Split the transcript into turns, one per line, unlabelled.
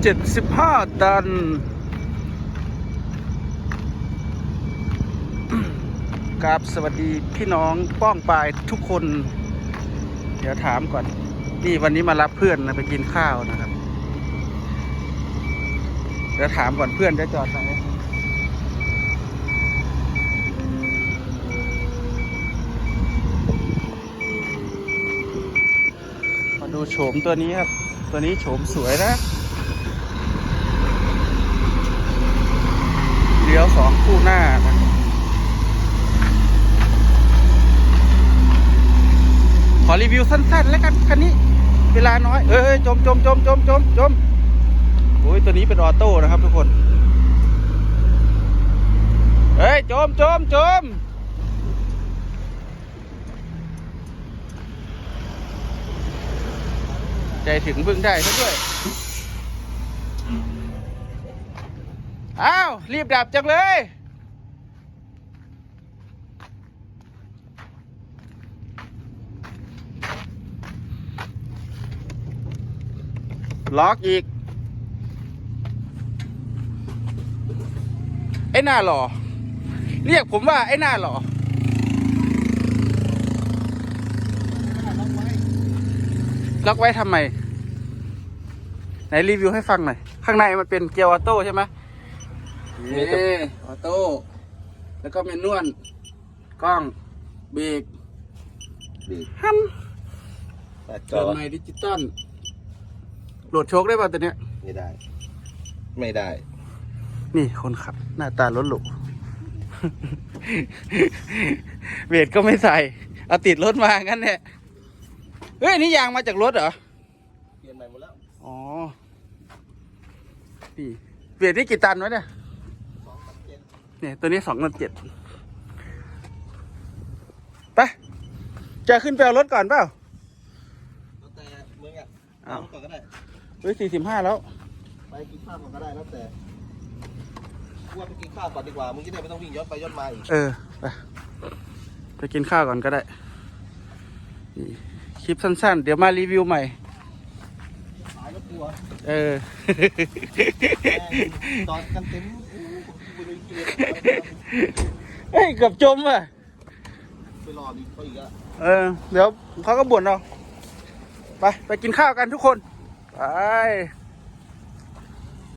75 ตัน ครับสวัสดีพี่น้องป้องปายทุกคน เดี๋ยวถามก่อน นี่วันนี้มารับเพื่อนนะไปกินข้าวนะครับ เดี๋ยวถามก่อนเพื่อนจะจอดไหนมาดูโฉมตัวนี้ครับ ตัวนี้โฉมสวยนะ ลี้ยวสองคู่หน้านะขอรีวิวสั้นๆ แล้วกันคันนี้ เวลาน้อย เอ้ยจมจมจมจมจมจมโอ้ยตัวนี้เป็นออโต้นะครับทุกคน เฮ้ยจมจมจมใจถึงบึ้งได้ซะด้วย อ้าว รีบดับจังเลย ล็อกอีก ไอ้หน้าหล่อ เรียกผมว่าไอ้หน้าหล่อล็อกไว้ทำไม ไหนรีวิวให้ฟังหน่อย ข้างในมันเป็นเกียร์ออโต้ใช่ไหม นี่ออโต้ แล้วก็เมนนวลกล้องเบรก
บีบ
ฮัม
ตัดจ
เดิ
อน
ใหม่ดิจิตอลโหลดโชคได้ป่ะตัวเนี้ย
ไม่ได้ ไม่ได้
นี่คนขับ หน้าตาล้นหลุเบรกก็ไม่ใส่ เอาติดรถมางั้นเนี่ยเฮ้ยนี่ยางมาจากรถเหรอ
เปลี่ยนใหม่หมดแล้ว
อ๋อนี่เบรกนี่กี่ตันวะเนี่ย
สองตัดเจ็ด
เนี่ยตัวนี้สองตันเจ็ดไปจะขึ้นไปเอารถก่อนเปล่า
แล้วแต่มึงอะ
อ้าว
ก่อนก็ได้
เฮ้ยสี่สิบห้าแล้ว
ไปกินข้าวก่อนก็ได้แล้วแต่กูว่าไปกินข้าวก่อนดีกว่า มึงจะได้ไม่ต้องวิ่งย้อนไปย้อนมาอีก
เออ ไป ไปกินข้าวก่อนก็ได้นี่คลิปสั้นๆ เดี๋ยวมารีวิวใหม่
สายแล้วกลัว
เออ
แม่งจอดกันเต็มอู้ผมกูไปดูที่
เฮ้ยเกือบจมอะ
ไปรอดีเขาอีกอะ
เออ เดี๋ยวเขาก็บ่นเราไป ไปกินข้าวกันทุกคน ไป